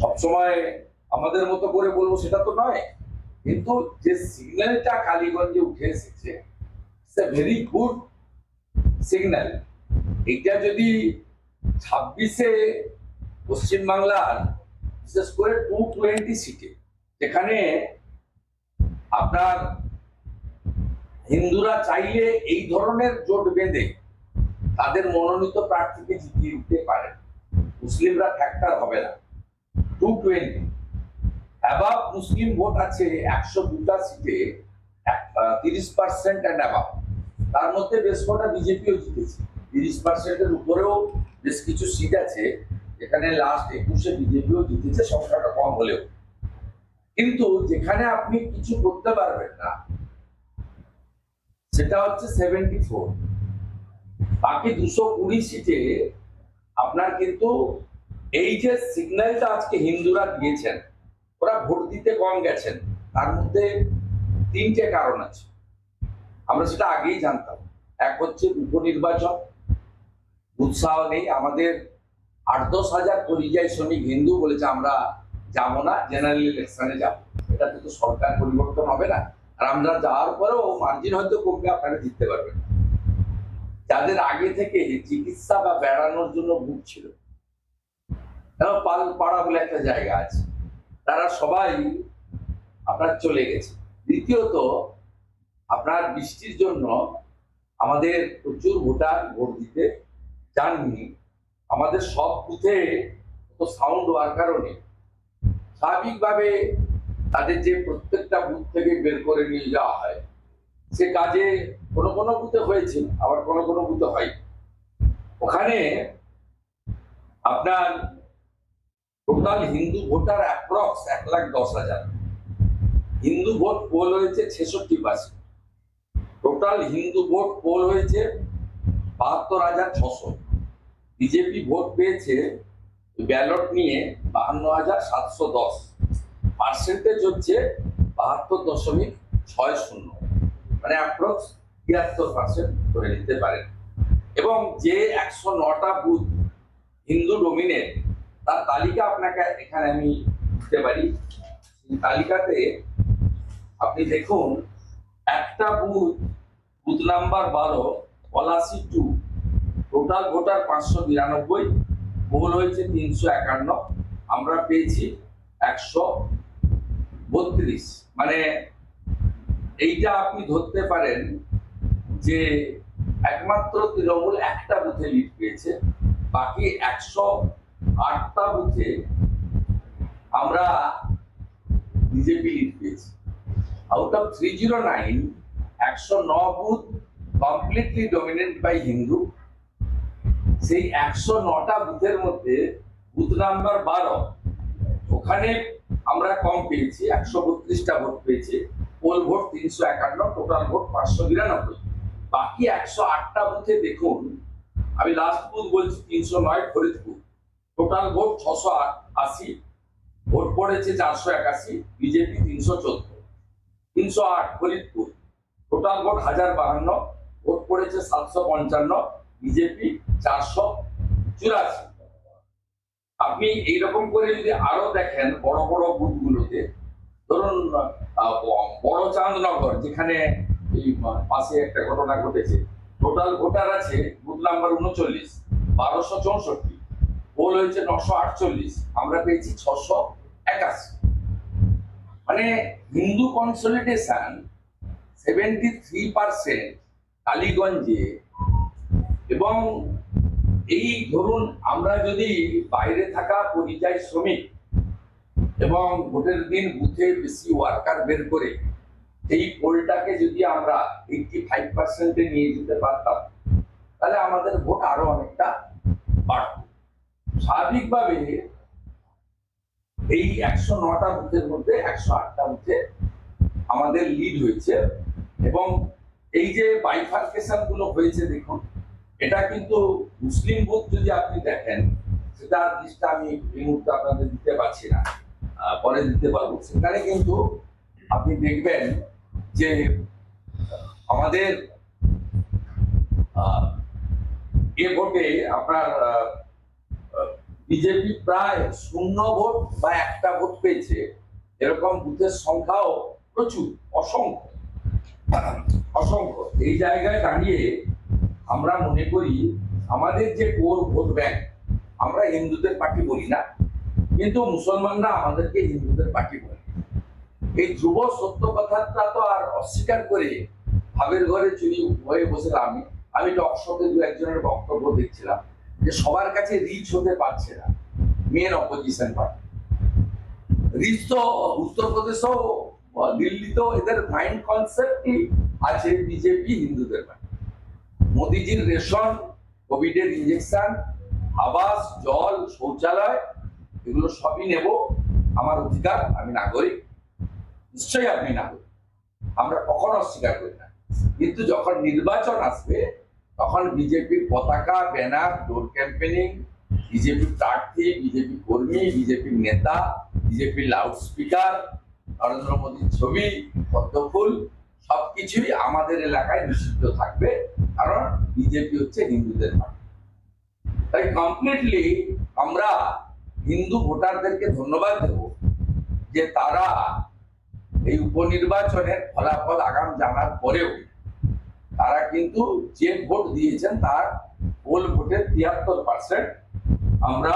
সবসময় আমাদের মতো করে বলব সেটা তো নয়, কিন্তু যে সিগন্যালটা কালীগঞ্জে উঠে এসেছে ভেরি গুড সিগন্যাল এটা যদি ছাব্বিশে পশ্চিমবাংলার বিশেষ করে টু টোয়েন্টি সিটে যেখানে আপনার হিন্দুরা চাইলে এই ধরনের জোট বেঁধে তাদের মনোনীত প্রার্থীকে জিতিয়ে দিতে পারেন মুসলিমরা ফ্যাক্টর হবে না। টু টোয়েন্টি অ্যাবাভ মুসলিম ভোট আছে একশো দুটা সিটে তিরিশ পার্সেন্ট অ্যান্ড অ্যাবাভ তার মধ্যে বেশ কটা বিজেপিও জিতেছে। তিরিশ পার্সেন্টের উপরেও বেশ কিছু সিট আছে এখানে লাস্ট একুশে বিজেপিও জিতেছে, সংখ্যাটা কম হলেও। কিন্তু যেখানে আপনি কিছু করতে পারবেন না, সেটা হচ্ছে সেভেন্টি ফোর বাকি দুশো কুড়ি সিটে আপনার কিন্তু এই যে সিগন্যালটা আজকে হিন্দুরা দিয়েছেন, ওরা ভোট দিতে কম গেছেন, তার মধ্যে তিনটে কারণ আছে। আমরা সেটা আগেই জানতাম। এক হচ্ছে উপনির্বাচন উৎসাহ নেই, আমাদের আট দশ হাজার পরিযায়ী শ্রমিক হিন্দু বলেছে আমরা যাব না, জেনারেল ইলেকশনে যাব। এটাতে তো সরকার পরিবর্তন হবে না। আর আমরা যাওয়ার পরেও মার্জিন হয়তো কমবে, আপনারা জিততে পারবেন। যাদের আগে থেকে চিকিৎসা বা বেড়ানোর জন্য ভুগছিল যেমন পাল পাড়া বলে একটা জায়গা আছে? তারা সবাই আপনার চলে গেছে। দ্বিতীয়ত, আপনার বৃষ্টির জন্য আমাদের প্রচুর ভোটার ভোট দিতে চাননি। আমাদের সব বুথে তো সাউন্ড হওয়ার কারণে স্বাভাবিকভাবে তাদের যে প্রত্যেকটা বুথ থেকে বের করে নিয়ে যাওয়া হয়, সে কাজে কোনো কোনো বুথে হয়েছে, আবার কোনো কোনো বুথে হয় ওখানে আপনার টোটাল হিন্দু ভোটার অ্যাপ্রক্স এক লাখ দশ হাজার। হিন্দু ভোট পোল হয়েছে ছেষট্টি পার্সেন্ট। টোটাল হিন্দু ভোট পোল হয়েছে বাহাত্তর হাজার ছশো। বিজেপি ভোট পেয়েছে ব্যালট নিয়ে বাহান্ন হাজার সাতশো দশ। পার্সেন্টেজ হচ্ছে বাহাত্তর দশমিক ছয় শূন্য। মানে অ্যাপ্রক্স তিয়াত্তর পার্সেন্ট ধরে নিতে পারেন। এবং যে একশো নটা বুথ হিন্দু ডোমিনেট তার তালিকা আপনাকে এখানে আমি দিতে পারি। তালিকাতে আপনি দেখুন, একটা বুথ বুথ নাম্বার বারো, পলাশি টু টোটাল ভোটার পাঁচশো বিরানব্বই ভুল হয়েছে তিনশো একান্ন, আমরা পেয়েছি একশো বত্রিশ। মানে এইটা আপনি ধরতে পারেন যে একমাত্র তৃণমূল একটা বুথে লিড পেয়েছে, বাকি একশো আটটা বুথে আমরা বিজেপি লিড পেয়েছি। Out of three zero nine একশো ন বুথ কমপ্লিটলি ডমিনেট বাই হিন্দু সেই একশো নটা বুথের মধ্যে বুথ নাম্বার বারো, ওখানে আমরা কম পেয়েছি, একশো বত্রিশটা ভোট পেয়েছি। পোল ভোট তিনশো একান্ন টোটাল ভোট পাঁচশো বিরানব্বই। বাকি একশো আটটা বুথে দেখুন, আমি লাস্ট বুথ বলছি, তিনশো নয় ফরিদপুর। টোটাল ভোট ছশো আশি। ভোট পড়েছে চারশো একাশি, বিজেপি তিনশো চোদ্দ। তিনশো আট ফরিদপুর। টোটাল ভোট হাজার বাহান্ন। ভোট পড়েছে সাতশো পঞ্চান্ন, বিজেপি চারশো চুরাশি। আপনি এইরকম করে যদি আরও দেখেন বড় বড় বুথগুলোতে, ধরুন বড় চাঁদনগর, যেখানে এই পাশে একটা ঘটনা ঘটেছে। টোটাল ভোটার আছে বুথ নাম্বার উনচল্লিশ, বারোশো চৌষট্টি। পোল হয়েছে নশো আটচল্লিশ, আমরা পেয়েছি ছশো একাশি। মানে হিন্দু কনসলিডেশন সেভেন্টি থ্রি পার্সেন্ট কালীগঞ্জে এবং এই ধরুন আমরা যদি বাইরে থাকা পরিযায়ী শ্রমিক এবং ভোটের দিন বুথে বেশি ওয়ার্কার বের করে এই পোলটাকে যদি আমরা এইটি ফাইভ পার্সেন্টে নিয়ে যেতে পারতাম, তাহলে আমাদের ভোট আরও অনেকটা বাড়ত। স্বাভাবিকভাবে এই একশো নটা বুথের মধ্যে একশো আটটা বুথে আমাদের লিড হয়েছে এবং এই যে বাইফার্কেশনগুলো হয়েছে দেখুন, এটা কিন্তু মুসলিম বুথ যদি আপনি দেখেন, সেটা লিস্টটা আমি এই মুহূর্তে আপনাদের দিতে পারছি না পরে দিতে পারব। সেখানে কিন্তু আপনি দেখবেন যে আমাদের এ ভোটে আপনার বিজেপি প্রায় শূন্য ভোট বা একটা ভোট পেয়েছে। এরকম বুথের সংখ্যাও প্রচুর, অসংখ্য। অসংখ্য। এই জায়গায় দাঁড়িয়ে আমরা মনে করি আমাদের যে কোর ভোট ব্যাংক, আমরা হিন্দুদের পার্টি বলি না, কিন্তু মুসলমানরা আমাদেরকে হিন্দুদের পার্টি বলে। এই ধ্রুব সত্য কথাটা তো আর অস্বীকার করে ভাবের ঘরে চুরি হয়ে বসে আমি আমি টকশোতে দু একজনের বক্তব্য দেখছিলাম। যে সবার কাছে রিচ হতে পারছে না মেন অপোজিশন পার্টি রিচ তো উত্তরপ্রদেশও দিল্লিতেও এদের মাইন্ড কনসেপ্টই আছে বিজেপি হিন্দুদের পার্টি মোদিজির রেশন, কোভিডের ইঞ্জেকশন আবাস, জল, শৌচালয়, এগুলো সবই নেব। আমার অধিকার, আমি নাগরিক। নিশ্চয়ই আপনি নাগরিক। আমরা কখনো অস্বীকার করি না। কিন্তু যখন নির্বাচন আসবে তখন বিজেপির পতাকা, ব্যানার, ডোর ক্যাম্পেনিং, বিজেপি প্রার্থী, বিজেপি কর্মী বিজেপির নেতা বিজেপির লাউড স্পিকার নরেন্দ্র মোদীর ছবি পদ্মফুল সবকিছুই আমাদের এলাকায় নিষিদ্ধ থাকবে, কারণ বিজেপি হচ্ছে হিন্দুদের পার্টি। তাই কমপ্লিটলি আমরা হিন্দু ভোটারদেরকে ধন্যবাদ দেব যে তারা এই উপনির্বাচনের ফলাফল আগাম জানার পরেও তারা কিন্তু যে ভোট দিয়েছেন তার পোল ভোটের তিয়াত্তর পার্সেন্ট আমরা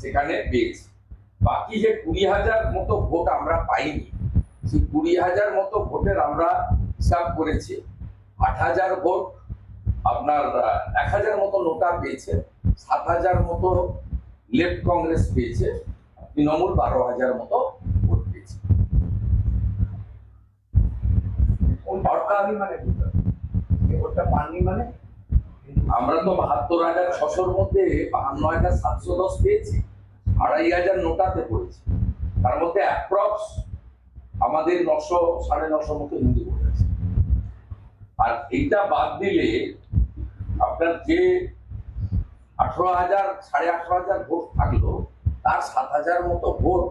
সেখানে পেয়েছি। বাকি যে কুড়ি হাজার মতো ভোট আমরা পাইনি সেই কুড়ি হাজার মতো ভোটের আমরা হিসাব করেছি আট হাজার ভোট আপনার এক হাজার মতো নোটা পেয়েছে সাত হাজার মতো লেফট কংগ্রেস পেয়েছে তৃণমূল বারো হাজার মতো ভোট পেয়েছে। অর্থাৎ ওটা পাননি মানে? আমরা তো বাহাত্তর হাজার ছশোর মধ্যে বাহান্ন হাজার সাতশো দশ পেয়েছি, আড়াই হাজার নোটাতে পড়েছি। তার মধ্যে অ্যাপ্রক্স আমাদের নশো, সাড়ে নশো মতো হিন্দু ভোট আছে। আর এইটা বাদ দিলে আপনার যে আঠারো হাজার, সাড়ে আঠারো হাজার ভোট থাকল, তার সাত হাজার মতো ভোট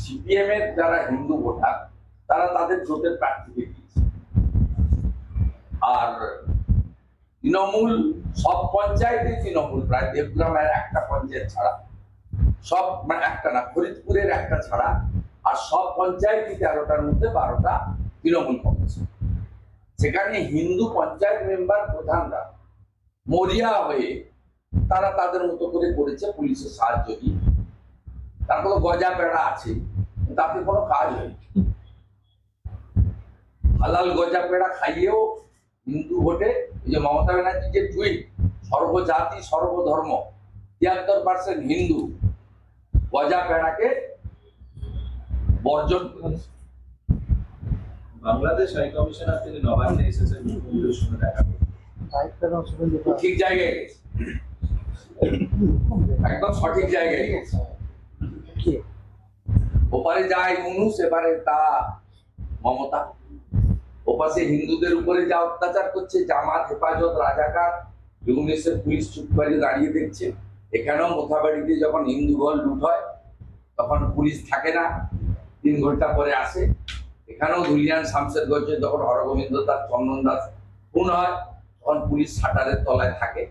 সিপিএম এর যারা হিন্দু ভোটার, তারা তাদের ভোটের প্রার্থীকে আর, তৃণমূল, সব পঞ্চায়েতে তৃণমূল, প্রায় দেবগ্রামের একটা পঞ্চায়েত ছাড়া। সব মানে একটা না, ফরিদপুরের একটা ছাড়া। আর সব পঞ্চায়েতই তেরোটার মধ্যে বারোটা তৃণমূল কংগ্রেস। সেখানে হিন্দু পঞ্চায়েত মেম্বার প্রধানরা মরিয়া হয়ে তারা তাদের মতো করে করেছে পুলিশের সাহায্য নিয়ে। তারপরে গজা পেড়া আছে, তাতে কোনো কাজ হয়নি। হালাল গজা পেড়া খাইয়েও হিন্দু ভোটে এই যে মমতা ব্যানার্জি যে টুইট সর্বজাতি সর্বধর্ম তিয়াত্তর পার্সেন্ট হিন্দু গজা পেড়াকে বর্জন করেছে। বাংলাদেশ হাই কমিশনার তিনি নবান্নে এসেছেন মুখ্যমন্ত্রীর সঙ্গে দেখা ঠিক জায়গায় গেছে। একদম সঠিক জায়গায় গেছে। ওপারে যায় মুনুস এবারে তা মমতা। ওপাশে হিন্দুদের উপরে যা অত্যাচার করছে, জামাত, হেফাজত, রাজাকার, ইউনিসেফ, পুলিশ চুপ করে দাঁড়িয়ে দেখছে। এখানেও মোথাবাড়িতে যখন হিন্দু ঘর লুট হয়, তখন পুলিশ থাকে না, তিন ঘণ্টা পরে আসে। এখানেও ধুলিয়ান শামশেরগঞ্জে যখন হরগোবিন্দ দাস, চন্দন দাস খুন হয়, তখন পুলিশ শাটারের তলায় থাকে।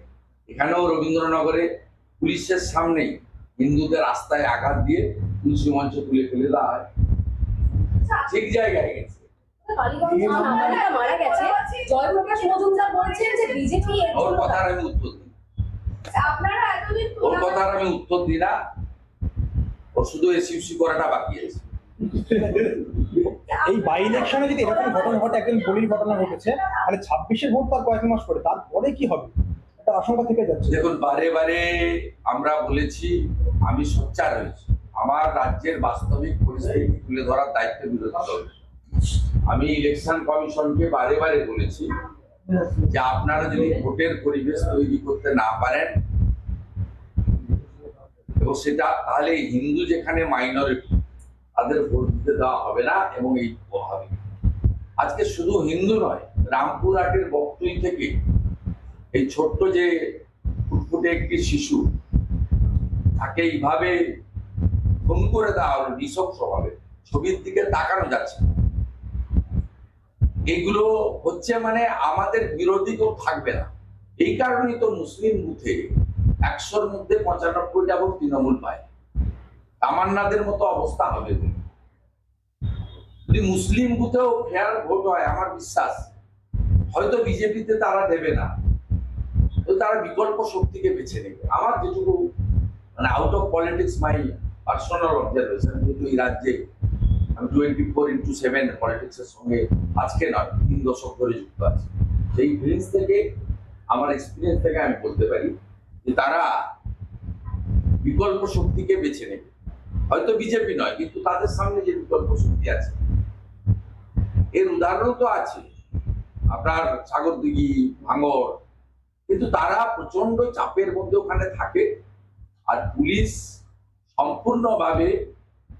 এখানেও রবীন্দ্রনগরে পুলিশের সামনেই হিন্দুদের রাস্তায় আঘাত দিয়ে তুলসী মঞ্চ তুলে ফেলে দেওয়া হয়। ঠিক জায়গায় গেছে। কালীগঞ্জে যে মারা গেছে। জয়প্রকাশ মজুমদার বলছেন যে বিজেপি এর ওর জন্য কথার আমি উত্তর দিই। আপনারা এতদিন ওর কথার আমি উত্তর দিই না। ওর শুধু এসিউসি করাটা বাকি আছে। এই বাই ইলেকশনে যদি এরকম ঘটনা ঘটে একদিন বলির ঘটনা ঘটেছে তাহলে ছাব্বিশের ভোট তার কয়েক মাস পরে তারপরে কি হবে? একটা আশঙ্কা থেকে যাচ্ছে। দেখুন বারে বারে আমরা বলেছি আমি সোচ্চার হয়েছি। আমার রাজ্যের বাস্তবিক পরিস্থিতি তুলে ধরার দায়িত্ব বিরোধী দল। আমি ইলেকশন কমিশনকে বারে বারে বলেছি যে আপনারা যদি ভোটের পরিবেশ তৈরি করতে না পারেন, এবং সেটা তাহলে হিন্দু যেখানে মাইনরিটি তাদের ভোট দিতে দেওয়া হবে না এবং এই হবে আজকে শুধু হিন্দু নয় রামপুরহাটের বক্তই থেকে এই ছোট্ট যে ফুটফুটে একটি শিশু, তাকে এইভাবে খুন করে দেওয়া হলো স্বভাবে ছবির দিকে তাকানো যাচ্ছে না। এইগুলো হচ্ছে মানে আমাদের বিরোধী কেউ থাকবে না। এই কারণেই তো মুসলিম বুথে একশোর মধ্যে পঁচানব্বইটা ভোট তৃণমূল পায়। তামান্নাদের মতো অবস্থা হবে। যদি মুসলিম বুথেও ফেয়ার ভোট হয়, আমার বিশ্বাস, হয়তো বিজেপিতে তারা দেবে না। তারা বিকল্প শক্তিকে বেছে নেবে। আমার যেটুকু মানে out of politics my personal observation যেহেতু এই রাজ্যে আমি টোয়েন্টি ফোর ইন্টু সেভেন পলিটিক্সের সঙ্গে আজকে নয়, তিন দশক ধরে যুক্ত আছি। সেই ফিলিংস থেকে, আমার এক্সপিরিয়েন্স থেকে আমি বলতে পারি যে তারা বিকল্প শক্তিকে বেছে নেবে। হয়তো বিজেপি নয়, কিন্তু তাদের সামনে যে বিকল্প শক্তি আছে, এর উদাহরণ তো আছে। আপনার সাগরদিঘি ভাঙর কিন্তু তারা প্রচণ্ড চাপের মধ্যে ওখানে থাকে। আর পুলিশ সম্পূর্ণভাবে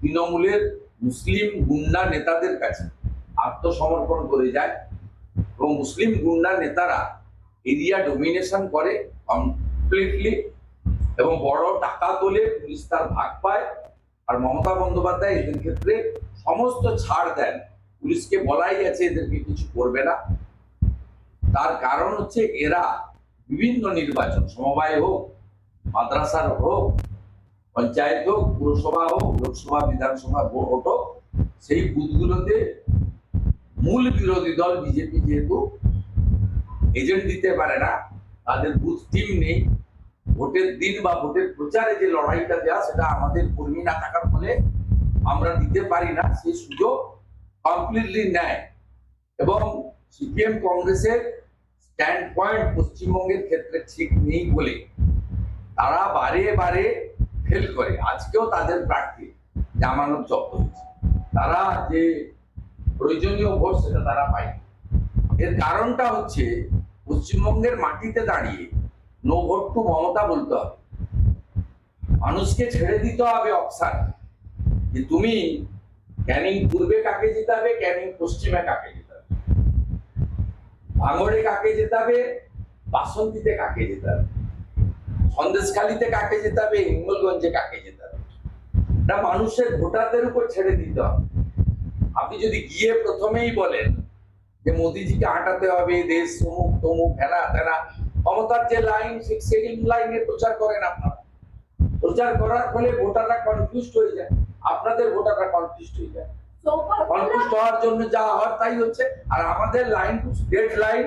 তৃণমূলের মুসলিম গুন্ডা নেতাদের কাছে আত্মসমর্পণ করে যায় এবং মুসলিম গুন্ডা নেতারা এরিয়া ডোমিনেশন করে কমপ্লিটলি এবং বড় টাকা তোলে পুলিশ তার ভাগ পায় আর মমতা বন্দ্যোপাধ্যায় এদের ক্ষেত্রে সমস্ত ছাড় দেন। পুলিশকে বলাই গেছে এদেরকে কিছু করবে না। তার কারণ হচ্ছে এরা বিভিন্ন নির্বাচন, সমবায় হোক, মাদ্রাসার হোক পঞ্চায়েত হোক, পুরসভা হোক, লোকসভা, বিধানসভা, ভোট হোক, সেই বুথগুলোতে মূল বিরোধী দল বিজেপি যেহেতু এজেন্ট দিতে পারে না, তাদের বুথ টিম নেই, ভোটের দিন বা ভোটের প্রচারে যে লড়াইটা দেওয়া সেটা আমাদের কর্মী না থাকার ফলে আমরা দিতে পারি না, সেই সুযোগ কমপ্লিটলি নেয়। এবং সিপিএম কংগ্রেসের স্ট্যান্ড পয়েন্ট পশ্চিমবঙ্গের ক্ষেত্রে ঠিক নেই বলে, তারা বারে বারে ফেল করে। আজকেও তাদের প্রার্থী জামানত জব্দ হয়েছে। তারা যে প্রয়োজনীয় ভোট সেটা তারা পায় এর কারণটা হচ্ছে পশ্চিমবঙ্গের মাটিতে দাঁড়িয়ে নো ভোট টু মমতা বলতে হবে। মানুষকে ছেড়ে দিতে হবে অপশান যে তুমি ক্যানিং পূর্বে কাকে জিতাবে, ক্যানিং পশ্চিমে কাকে জিতাবে? ভাঙড়ে কাকে জেতাবে, বাসন্তীতে কাকে জেতাবে? সন্দেশখালীতে কাকে জেতাবে হিঙ্গলগঞ্জে কাকে জেতাবে এটা মানুষের ভোটারদের উপর ছেড়ে দিতে হবে। আপনি যদি গিয়ে প্রথমেই বলেন যে মোদিজিকে হাঁটাতে হবে দেশ অমুক তমুক হেনা তেনা ক্ষমতার যে লাইন সেই লাইনে প্রচার করেন আপনারা। প্রচার করার ফলে ভোটাররা কনফিউজ হয়ে যায়। আপনাদের ভোটাররা কনফিউজ হয়ে যায়। কনফিউজ হওয়ার জন্য যা হওয়ার তাই হচ্ছে। আর আমাদের লাইন টু স্টেট লাইন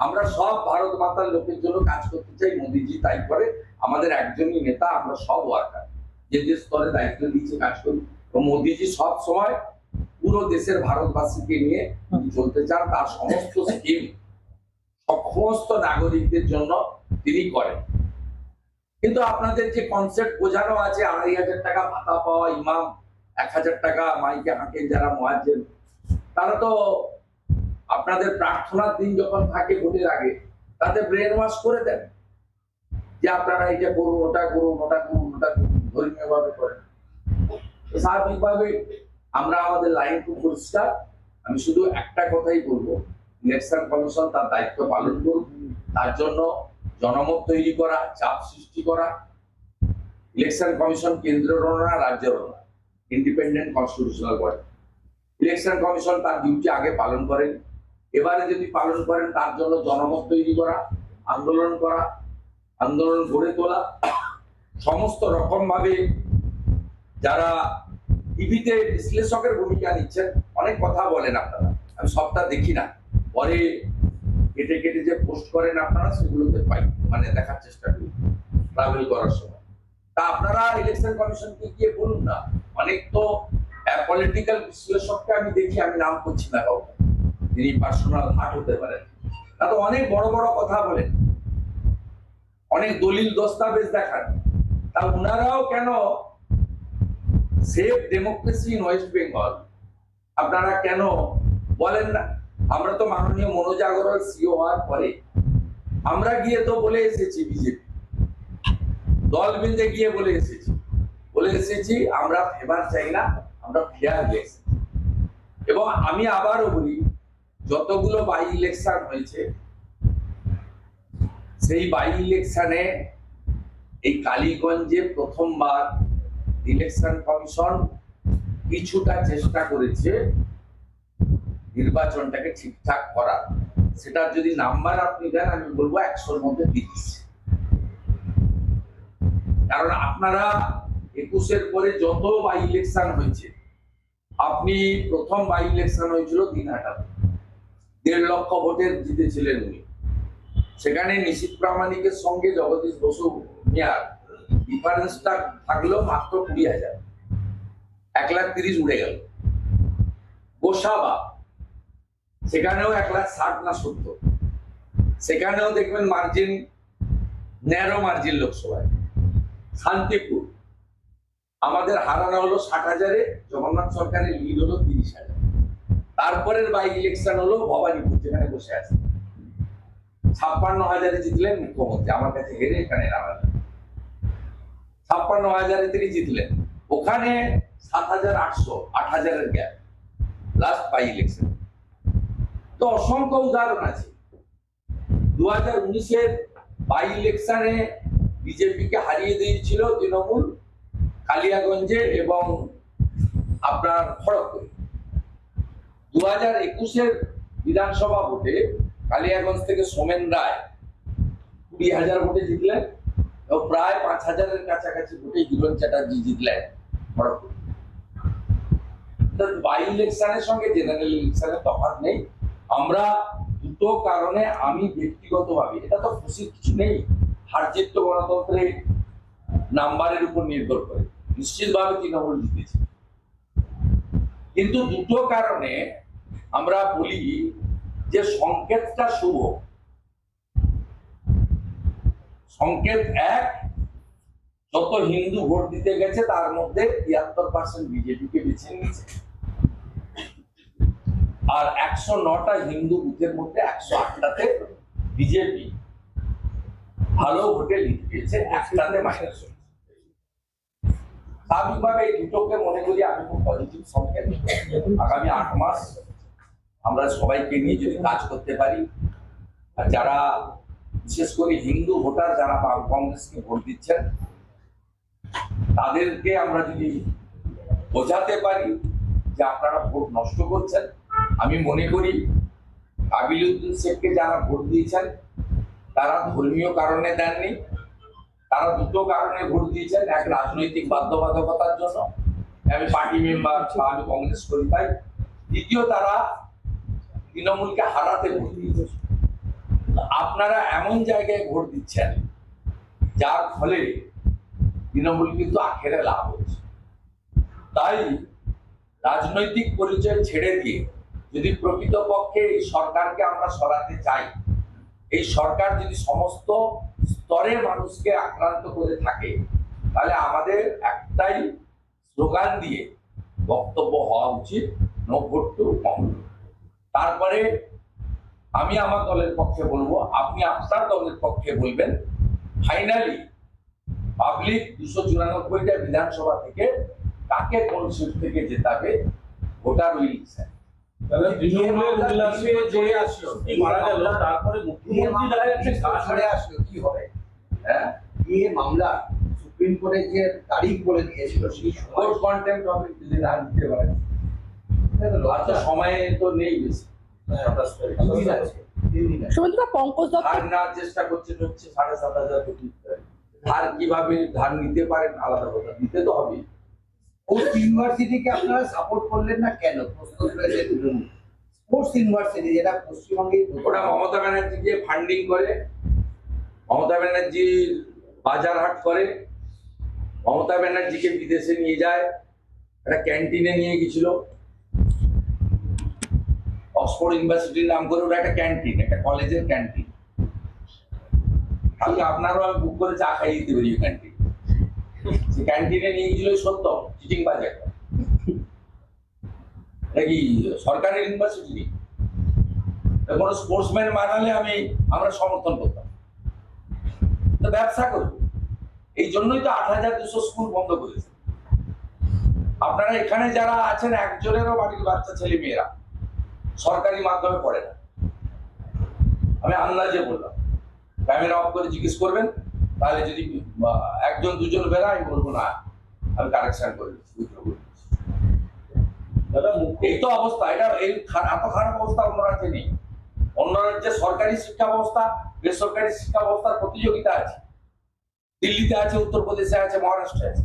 আমরা সব ভারত মাতার লোকের জন্য কাজ করতে চাই, মোদিজি তাই করে। আমাদের একজনই নেতা, আমরা সব ওয়ার্কার যে যে স্তরে দায়িত্ব দিয়েছে কাজ করি তো মোদিজি সব সময় পুরো দেশের ভারতবাসীকে নিয়ে চলতে চান, তার সমস্ত স্কিম সমস্ত নাগরিকদের জন্য তিনি করেন। কিন্তু আপনাদের যে কনসেপ্ট বোঝানো আছে, আড়াই হাজার টাকা ভাতা পাওয়া ইমাম, এক হাজার টাকা মাইকে হাঁকেন যারা মহাজেন তারা তো আপনাদের প্রার্থনার দিন যখন থাকে ভোটের আগে, তাতে ব্রেন ওয়াশ করে দেন। যে আপনারা এটা করুন, ওটা করুন ওটা করুন ওটা করুন ধর্মীয় ভাবে করেন স্বাভাবিকভাবে আমরা আমাদের লাইন খুব পরিষ্কার। আমি শুধু একটা কথাই বলব ইলেকশন কমিশন তার দায়িত্ব পালন করুন। তার জন্য জনমত তৈরি করা, চাপ সৃষ্টি করা। ইলেকশন কমিশন কেন্দ্রেরও না রাজ্যেরও না independent constitutional body election commission তার ডিউটি আগে পালন করেন। এবারে যদি পালন করেন, তার জন্য জনমত তৈরি করা, আন্দোলন করা, আন্দোলন গড়ে তোলা, সমস্ত রকম ভাবে যারা টিভিতে বিশ্লেষকের ভূমিকা নিচ্ছেন, অনেক কথা বলেন আপনারা। আমি সবটা দেখি না। পরে কেটে কেটে যে পোস্ট করেন আপনারা, সেগুলোতে পাই মানে দেখার চেষ্টা করি ট্রাভেল করার সময়। তা আপনারা ইলেকশন কমিশনকে গিয়ে বলুন না। অনেক তো পলিটিক্যাল বিশ্লেষককে আমি দেখি, আমি নাম করছি না কাউকে। তিনি পার্সোনাল হাট হতে পারেন। তা তো অনেক বড় বড় কথা বলেন। অনেক দলিল দস্তাবেজ দেখান। তা ওনারাও কেন safe democracy in West Bengal? আপনারা কেন বলেন না? আমরা তো মাননীয় মনোজ আগরওয়াল সিও হওয়ার পরে। আমরা গিয়ে তো বলে এসেছি বিজেপি। দল বেঁধে গিয়ে বলে এসেছি। বলে এসেছি, আমরা ফেভার চাই না, আমরা ফেয়ার এসেছি এবং আমি আবারও বলি যতগুলো বাই ইলেকশন হয়েছে, সেই বাই ইলেকশনে এই কালীগঞ্জে প্রথমবার ইলেকশন কমিশন কিছুটা চেষ্টা করেছে নির্বাচনটাকে ঠিকঠাক করার। সেটা যদি নাম্বার আপনি দেন, আমি বলব একশোর মধ্যে তিরিশ। কারণ আপনারা একুশের পরে যত বাই ইলেকশন হয়েছে, আপনি প্রথম বাই ইলেকশন হয়েছিল দিনহাটাতে দেড় লক্ষ ভোটের জিতেছিলেন উনি। সেখানে নিশীত প্রামাণিকের সঙ্গে জগদীশ বসু, মিয়ার ডিফারেন্সটা থাকল মাত্র কুড়ি হাজার। এক লাখ তিরিশ উড়ে গেল। গোসাবা, সেখানেও এক লাখ ষাট না সত্তর। সেখানেও দেখবেন মার্জিন ন্যারো মার্জিন লোকসভায়। শান্তিপুর, আমাদের হারানো হলো ষাট হাজারে, জগন্নাথ সরকারের লিড হলো তিরিশ হাজার। তারপরের বাই ইলেকশন হলো ভবানীপুর, যেখানে বসে আছে। ছাপ্পান্ন হাজারে জিতলেন মুখ্যমন্ত্রী, আমার কাছে হেরে এখানে নামালেন ছাপ্পান্ন হাজারে তিনি জিতলেন। ওখানে সাত হাজার আটশো, আট হাজারের গ্যাপ লাস্ট বাই ইলেকশন তো অসংখ্য উদাহরণ আছে। দু হাজার উনিশের বাই ইলেকশনে বিজেপিকে হারিয়ে দিয়েছিল তৃণমূল, কালিয়াগঞ্জে এবং আপনার খড়গপুরে। দু হাজার একুশের বিধানসভা ভোটে কালিয়াগঞ্জ থেকে সোমেন রায় কুড়ি হাজার ভোটে জিতলেন এবং প্রায় পাঁচ হাজারের কাছাকাছি ভোটে হিরণ চ্যাটার্জি জিতলেন বাই ইলেকশনের সঙ্গে জেনারেল ইলেকশনের তফাৎ নেই। আমরা দুটো কারণে আমি ব্যক্তিগতভাবে, এটা তো খুশির কিছু নেই হার জিত তো গণতন্ত্রের নাম্বারের উপর নির্ভর করে। নিশ্চিতভাবে তৃণমূল জিতেছে। কিন্তু দুটো কারণে আমরা বলি যে সংকেতটা শুভ। সংকেত এক, যত হিন্দু ভোট দিতে গেছে, তার মধ্যে তিয়াত্তর পার্সেন্ট বিজেপিকে বেছে নিয়েছে। আর একশো নটা হিন্দু বুথের মধ্যে একশো আটটাতে বিজেপি ভালো ভোটে পেয়েছে, একটাতে মাইনাস স্বাভাবিকভাবে এই দুটোকে মনে করি আমি খুব পজিটিভ সংকেত। আগামী আট মাস আমরা সবাইকে নিয়ে যদি কাজ করতে পারি, আর যারা, বিশেষ করে হিন্দু ভোটার যারা কংগ্রেসকে ভোট দিচ্ছেন, তাদেরকে আমরা যদি বোঝাতে পারি যে আপনারা ভোট নষ্ট করছেন, আমি মনে করি কাবিলুদ্দিন শেখকে যারা ভোট দিয়েছেন, তারা ধর্মীয় কারণে দেননি, তারা দুটো কারণে ভোট দিয়েছেন, এক রাজনৈতিক বাধ্যবাধকতার জন্য, আমি পার্টি মেম্বার বা আমি কংগ্রেস করি তাই দ্বিতীয় তারা তৃণমূলকে হারাতে ভোট দিয়েছে। আপনারা এমন জায়গায় ভোট দিচ্ছেন, যার ফলে তৃণমূল কিন্তু আখেরে লাভ হচ্ছে। তাই রাজনৈতিক পরিচয় ছেড়ে দিয়ে যদি প্রকৃতপক্ষে এই সরকারকে আমরা সরাতে চাই, এই সরকার যদি সমস্ত স্তরের মানুষকে আক্রান্ত করে থাকে, তাহলে আমাদের একটাই স্লোগান দিয়ে বক্তব্য হওয়া উচিত নো ভোট টু কংগ্রেস তারপরে আমি আমার দলের পক্ষে বলব আপনি আপনার দলের পক্ষে বলবেন। ফাইনালি পাবলিক দুশো চুরানব্বইটা বিধানসভা থেকে কাকে কোন সিট থেকে জেতাবে ভোটার হবে? হ্যাঁ? মামলা সুপ্রিম কোর্টে যে তারিখ বলে দিয়েছিল সেই সময় কন্টেম্প হবে যদি না দিতে পারে আর সময় তো নেই বেশি। সুমিত্রা পঙ্কজ দত্ত ধার নেওয়ার চেষ্টা করছেন হচ্ছে সাড়ে সাত হাজার কোটি। ধার কীভাবে ধার নিতে পারেন আলাদা কথা। দিতে তো হবে ইউনিভার্সিটিকে আপনারা সাপোর্ট করলেন না কেন? প্রশ্ন স্পোর্টস ইউনিভার্সিটি যেটা পশ্চিমবঙ্গে ওটা মমতা ব্যানার্জি দিয়ে ফান্ডিং করে। মমতা ব্যানার্জি বাজার হাট করে। মমতা ব্যানার্জিকে বিদেশে নিয়ে যায়। একটা ক্যান্টিনে নিয়ে গেছিল অক্সফোর্ড ইউনিভার্সিটির নাম করে ওটা একটা ক্যান্টিন একটা কলেজের ক্যান্টিন কালকে আপনারও আমি বুক করে চা খাইয়ে দিতে পারি ক্যান্টিন সে ক্যান্টিনে নিয়ে গেছিল সত্য, চিটিং বাজার নাকি সরকারি ইউনিভার্সিটি কোনো স্পোর্টসম্যান মানালে আমি, আমরা সমর্থন করতাম। তো ব্যবসা করব। এই জন্যই তো আট হাজার দুশো স্কুল বন্ধ করেছে। আপনারা এখানে যারা আছেন, একজনেরও বাড়ির বাচ্চা, ছেলে, মেয়েরা। সরকারি মাধ্যমে পড়ে না। আমি আন্দাজে বললাম, ক্যামেরা অফ করে জিজ্ঞেস করবেন, তাহলে যদি একজন, দুজন বেরা আমি বলব, না, আমি কারেকশন করে এই তো অবস্থা, এটা এই এত খারাপ অবস্থা অন্য রাজ্যে নেই। অন্য রাজ্যে সরকারি শিক্ষা ব্যবস্থা, বেসরকারি শিক্ষা ব্যবস্থার প্রতিযোগিতা আছে। দিল্লিতে আছে, উত্তরপ্রদেশে আছে, মহারাষ্ট্রে আছে,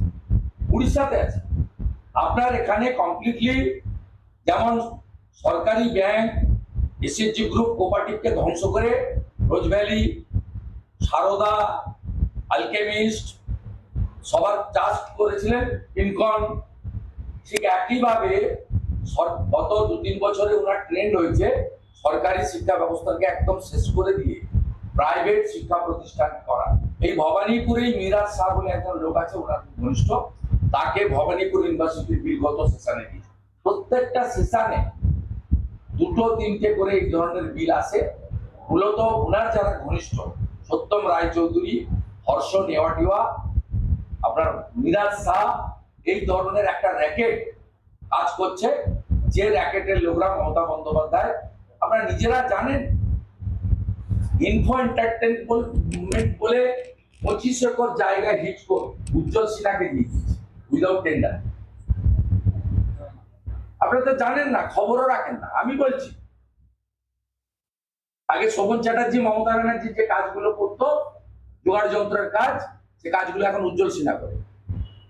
উড়িষ্যাতে আছে। আপনার এখানে কমপ্লিটলি যেমন সরকারি ব্যাংক এসএসজি গ্রুপ কোপারেটিভকে ধ্বংস করে রোজ ভ্যালি, সারদা আলকেমিস্ট সবার চাষ করেছিলেন ইনকন ঠিক একইভাবে গত দু তিন বছরে ওনার ট্রেন্ড হয়েছে সরকারি শিক্ষা ব্যবস্থাকে একদম শেষ করে দিয়ে প্রাইভেট শিক্ষা প্রতিষ্ঠান করা। এই ভবানীপুরেই মিরাজ শাহ বলে একজন লোক আছে, ওনার ঘনিষ্ঠ। তাকে ভবানীপুর ইউনিভার্সিটির বিগত সেশনে দিয়েছে। প্রত্যেকটা সেশনে দুটো তিনটে করে এই ধরনের বিল আসে মূলত ওনার যারা ঘনিষ্ঠ, সত্যম রায়চৌধুরী, হর্ষ নেওয়াটিওয়া আপনার মিরাজ শাহ, এই ধরনের একটা র্যাকেট কাজ করছে। যে র্যাকেটের লোকরা মমতা বন্দ্যোপাধ্যায়, আপনারা নিজেরা জানেন ইনফো এন্টারটেনমেন্ট বলে পঁচিশ একর জায়গায় হিট উজ্জ্বল সিনহাকে দিয়ে দিয়েছে উইদাউট টেন্ডার আপনারা তো জানেন না, খবরও রাখেন না। আমি বলছি, আগে শোভন চ্যাটার্জি, মমতা ব্যানার্জি যে কাজগুলো করতো জোগাড় যন্ত্রের কাজ, সে কাজগুলো এখন উজ্জ্বল সিনহা করে।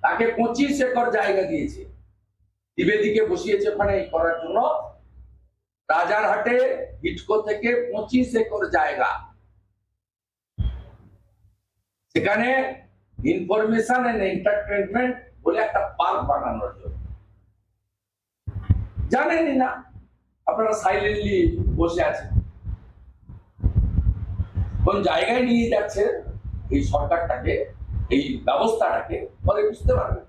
তাকে পঁচিশ একর জায়গা দিয়েছে। দ্বিবেদীকে বসিয়েছে ওখানে এই করার জন্য। রাজারহাটে হিটকো থেকে পঁচিশ একর জায়গা। সেখানে ইনফরমেশন এন্ড এন্টারটেনমেন্ট বলে একটা পার্ক বানানোর জন্য। জানেনই না। আপনারা সাইলেন্টলি বসে আছেন। কোন জায়গায় নিয়ে যাচ্ছে এই সরকারটাকে এই ব্যবস্থাটাকে পরে বুঝতে পারবেন।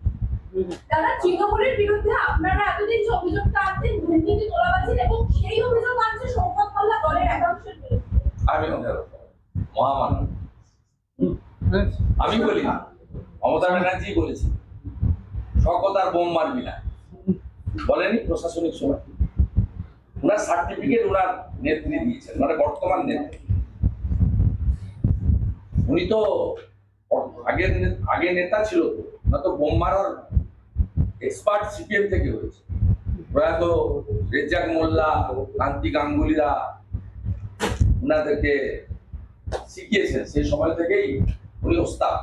দাদা তৃণমূলের বিরুদ্ধে আপনারা এতদিন যে অভিযোগটা আনতেন দুর্নীতি এবং সেই অভিযোগ আনছে শওকত মোল্লা দলের একাংশের বিরুদ্ধে। আমি ওদের আমি বলি না মমতা ব্যানার্জি বলেছি শকত আর বোম মারবি না। বলেনি প্রশাসনিক সময়। ওনার সার্টিফিকেট ওনার নেত্রী দিয়েছেন মানে বর্তমান নেত্রী। উনি তো আগের আগে নেতা ছিল না তো বোম মারার এক্সপার্ট সিপিএম থেকে হয়েছে। প্রয়াত রেজাক মোল্লা কান্তি গাঙ্গুলিরা ওনাদেরকে শিখিয়েছেন। সেই সময় থেকেই উনি ওস্তাদ।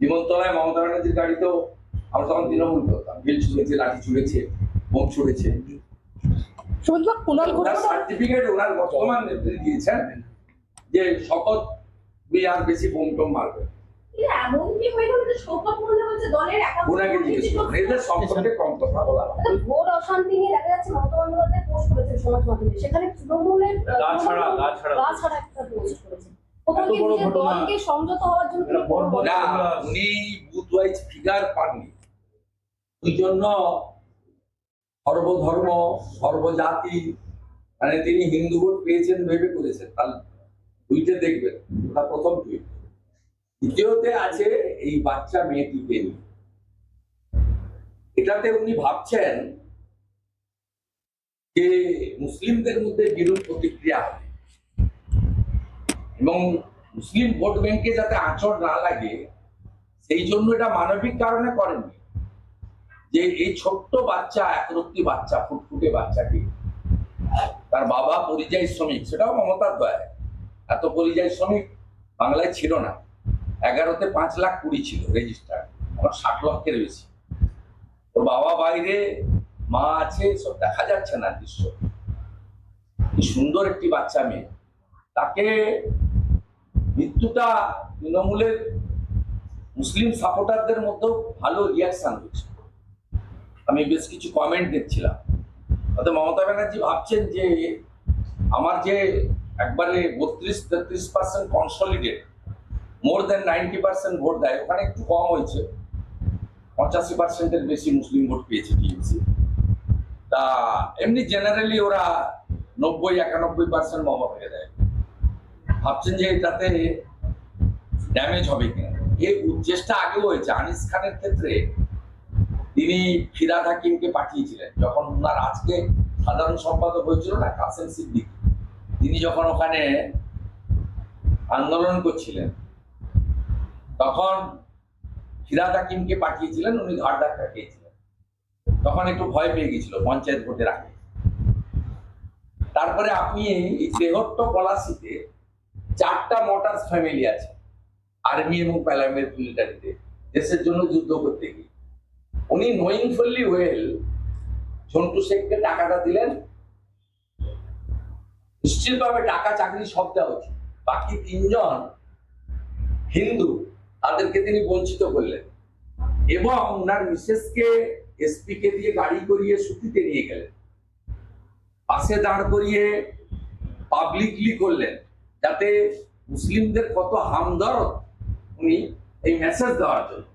জীবনতলায় মমতা ব্যানার্জির গাড়িতেও আমরা তখন তৃণমূল করতাম বিল ছুঁড়েছে লাঠি ছুঁড়েছে বোম ছুঁড়েছে। সার্টিফিকেট ওনার বর্তমান দিয়েছেন যে শপথ আর বেশি বোম টোম মারবে। কিন্তু এমন কি গেল যে শওকত মোল্লা বলছে দলের একাংশ ওনাকে জিজ্ঞেস করুন এদের সম্পর্কে কম কথা বলা ভোট অশান্তি নিয়ে দেখা যাচ্ছে মমতা বন্দ্যোপাধ্যায় পোস্ট করেছেন সমাজ মাধ্যমে। সেখানে তৃণমূলের গা ছাড়া, গা ছাড়া। একটা পোস্ট করেছেন। কোথাও এত কি বড় নিজের ঘটনা। দলকে সংযত হওয়ার জন্য তিনি এটা বর্বর- না উনি বুথ ওয়াইজ ফিগার পাননি। ওই জন্য সর্বধর্ম, সর্বজাতি মানে তিনি হিন্দু ভোট পেয়েছেন ভেবে করেছেন। তার টুইটে দেখবেন, ওটা প্রথম টুইট দ্বিতীয়তে আছে এই বাচ্চা মেয়েটিকে নিয়ে। এটাতে উনি ভাবছেন যে মুসলিমদের মধ্যে বিরূপ প্রতিক্রিয়া হবে। এবং মুসলিম ভোট ব্যাংকে যাতে আঁচড় না লাগে, সেই জন্য এটা মানবিক কারণে করেননি। যে এই ছোট্ট বাচ্চা একরত্তি বাচ্চা, ফুটফুটে বাচ্চাটি, তার বাবা পরিযায়ী শ্রমিক, সেটাও মমতার দয়া এত পরিযায়ী শ্রমিক বাংলায় ছিল না। এগারোতে পাঁচ লাখ কুড়ি ছিল রেজিস্টার আমার ষাট লক্ষের বেশি। ওর বাবা বাইরে, মা আছে, সব দেখা যাচ্ছে না দৃশ্য। কি সুন্দর একটি বাচ্চা মেয়ে। তাকে মৃত্যুটা তৃণমূলের মুসলিম সাপোর্টারদের মধ্যেও ভালো রিয়াকশন হচ্ছে আমি বেশ কিছু কমেন্ট দেখছিলাম। অর্থাৎ মমতা ব্যানার্জি ভাবছেন যে আমার যে একবারে বত্রিশ, তেত্রিশ percent consolidate more then ninety percent vote দেয়, ওখানে একটু কম হয়েছে। পঁচাশি পার্সেন্টের বেশি মুসলিম ভোট পেয়েছে টিএমসি। তা এমনি জেনারেলি ওরা নব্বই, একানব্বই পার্সেন্ট মমতাকে দেয়। ভাবছেন যে এটাতে ড্যামেজ হবে কিনা? এই চেষ্টা আগেও হয়েছে। আনিস খানের ক্ষেত্রে তিনি ফিরাদ হাকিমকে পাঠিয়েছিলেন। যখন ওনার আজকে সাধারণ সম্পাদক হয়েছিল না, কাসেম সিদ্দিক, তিনি যখন ওখানে আন্দোলন করছিলেন, তখন ফিরাদ হাকিমকে পাঠিয়েছিলেন, উনি ঘাট ধাক্কা খেয়েছিলেন। তখন একটু ভয় পেয়ে গেছিল, পঞ্চায়েত ভোটের আগে। তারপরে আপনি এই তেহট্ট পলাশিতে চারটা মোটরস ফ্যামিলি আছে, আর্মি এবং প্যালামের প্যারামিলিটারিতে দেশের জন্য যুদ্ধ করতে গিয়ে। উনি নোয়িং ফুললি ওয়েল ঝন্টু শেখকে টাকাটা দিলেন। নিশ্চিতভাবে টাকা, চাকরি সব দেওয়া উচিত। বাকি তিনজন হিন্দু, তাদেরকে তিনি বঞ্চিত করলেন। এবং ওনার মিসেসকে এসপি কে দিয়ে গাড়ি করিয়ে, সুতিতে নিয়ে গেলেন। পাশে দাঁড় করিয়ে পাবলিকলি করলেন, যাতে মুসলিমদের কত হামদর্দ উনি এই মেসেজ দেওয়ার জন্য।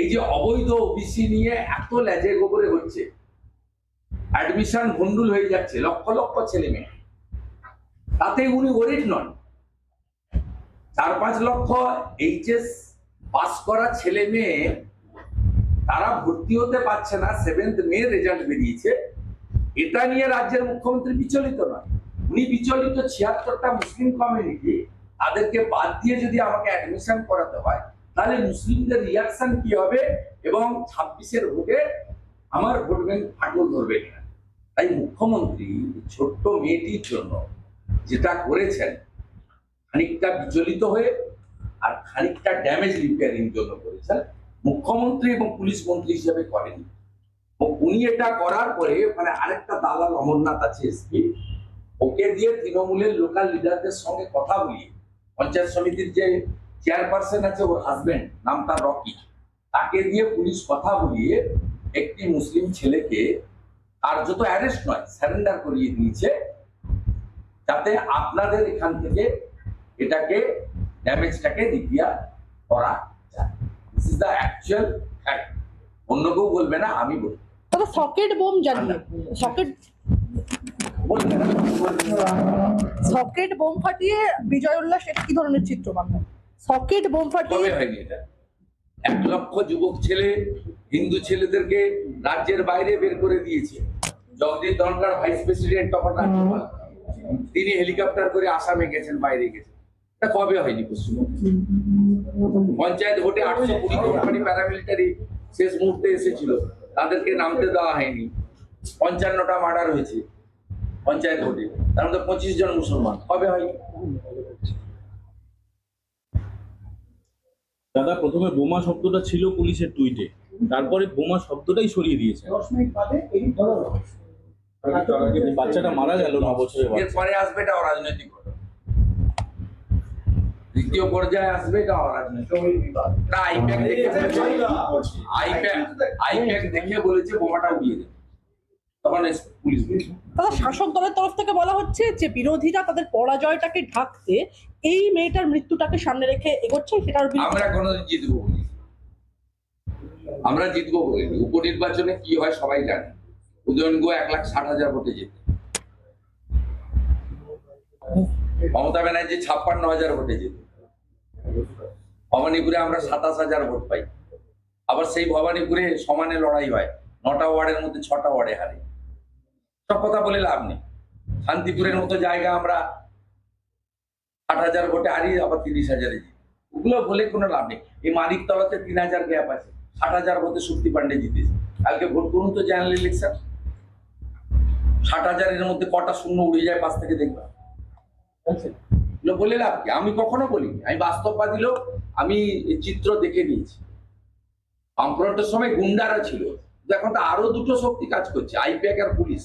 এই যে অবৈধ ওবিসি নিয়ে এত লেজে গোবরে হচ্ছে। অ্যাডমিশন ভন্ডুল হয়ে যাচ্ছে, লক্ষ লক্ষ ছেলে মেয়ে। তাতে উনি ওরিড নন। চার পাঁচ লক্ষ এইচএস পাস করা ছেলে মেয়ে তারা ভর্তি হতে পারছে না সেভেন্থ মে রেজাল্ট বেরিয়েছে। এটা নিয়ে রাজ্যের মুখ্যমন্ত্রী বিচলিত নয় উনি বিচলিত ছিয়াত্তরটা মুসলিম কমিউনিটি তাদেরকে বাদ দিয়ে যদি আমাকে অ্যাডমিশন করাতে হয় তাহলে মুসলিমদের রিয়াকশন কি হবে? এবং ছাব্বিশের ভোটে আমার ভোট ব্যাংক ফাটল ধরবে কিনা? তাই মুখ্যমন্ত্রী ছোট্ট মেয়েটির জন্য যেটা করেছেন, খানিকটা বিচলিত হয়ে আর খানিকটা ড্যামেজ রিপেয়ারিং জন্য করেছেন, মুখ্যমন্ত্রী এবং পুলিশ মন্ত্রী হিসেবে করেনি। উনি এটা করার পরে মানে আরেকটা দালাল অমরনাথ আছে এসপি, ওকে দিয়ে তৃণমূলের লোকাল লিডারদের সঙ্গে কথা বলিয়ে, পঞ্চায়েত সমিতির যে চেয়ারপারসন আছে ওর হাজবেন্ড নাম তার রকি। তাকে দিয়ে পুলিশ কথা বলিয়ে একটি মুসলিম ছেলেকে আর যত অ্যারেস্ট নয় স্যারেন্ডার করিয়ে দিয়েছে যাতে আপনাদের এখান থেকে এটাকে ড্যামেজটাকে রিপেয়ার করা যায়। This is the actual fact অন্য কেউ বলবে না আমি বলব। দাদা সকেট বোম জ্বালিয়ে সকেট। সকেট বোম ফাটিয়ে বিজয় উল্লাস এটা কি ধরনের চিত্র বাংলা সকেট বোম কবে হয়নি এটা। এক লক্ষ যুবক ছেলে, হিন্দু ছেলেদেরকে রাজ্যের বাইরে বের করে দিয়েছে। জগদীপ ধনকর ভাইস প্রেসিডেন্ট তখন রাজ্যপাল। তিনি হেলিকপ্টার করে আসামে গেছেন, বাইরে গেছেন। এটা কবে হয়নি পশ্চিমবঙ্গে? পঞ্চায়েত ভোটে আটশো কুড়ি কোম্পানি প্যারামিলিটারি শেষ মুহূর্তে এসেছিল। তাদেরকে নামতে দেওয়া হয়নি। পঞ্চান্নটা মার্ডার হয়েছে পঞ্চায়েত ভোটে। তার মধ্যে পঁচিশ জন মুসলমান। কবে হয়নি? দাদা প্রথমে বোমা শব্দটা ছিল পুলিশের টুইটে। তারপরে বোমা শব্দটাই সরিয়ে দিয়েছে। দশ মিনিট বাদে এই ধরো। বাচ্চাটা মারা গেল ন বছরের এরপরে আসবে এটা অরাজনৈতিক দ্বিতীয় পর্যায়ে আসবে এটা অরাজনৈতিক দেখে আইপ্যাক দেখে বলেছে বোমাটা উড়িয়ে দেবে। তখন পুলিশ দাদা শাসক দলের তরফ থেকে বলা হচ্ছে যে বিরোধীরা তাদের পরাজয়টাকে ঢাকতে এই মেয়েটার মৃত্যুটাকে সামনে রেখে এগোচ্ছে সেটার আমরা কোনোদিন জিতবো আমরা জিতবো উপনির্বাচনে কি হয় সবাই জানে। উদয়ন গো এক লাখ ষাট হাজার ভোটে যেতে মমতা ব্যানার্জি ছাপ্পান্ন হাজার ভোটে যেত ভবানীপুরে আমরা সাতাশ হাজার ভোট পাই। আবার সেই ভবানীপুরে সমানে লড়াই হয়। নটা ওয়ার্ডের মধ্যে ছটা ওয়ার্ডে হারে। সব কথা বলে লাভ নেই। শান্তিপুরের মতো জায়গা আমরা আট হাজার ভোটে হারিয়ে আবার তিরিশ হাজারে জিতি। ওগুলো বলে কোনো লাভ নেই। এই মানিকতলাতে তিন হাজার গ্যাপ আছে। ষাট হাজার ভোটে শক্তি পান্ডে জিতেছে। কালকে ভোট করুন তো জেনারেল ইলেকশন ষাট হাজারের মধ্যে কটা শূন্য উড়ে যায় পাশ থেকে দেখবা। বলে লাভ কি? আমি কখনো বলিনি। আমি বাস্তববাদী লোক। আমি চিত্র দেখে নিয়েছি। বামফ্রন্টের সময় গুন্ডারা ছিল। এখন তো আরও দুটো শক্তি কাজ করছে। আইপ্যাক আর পুলিশ।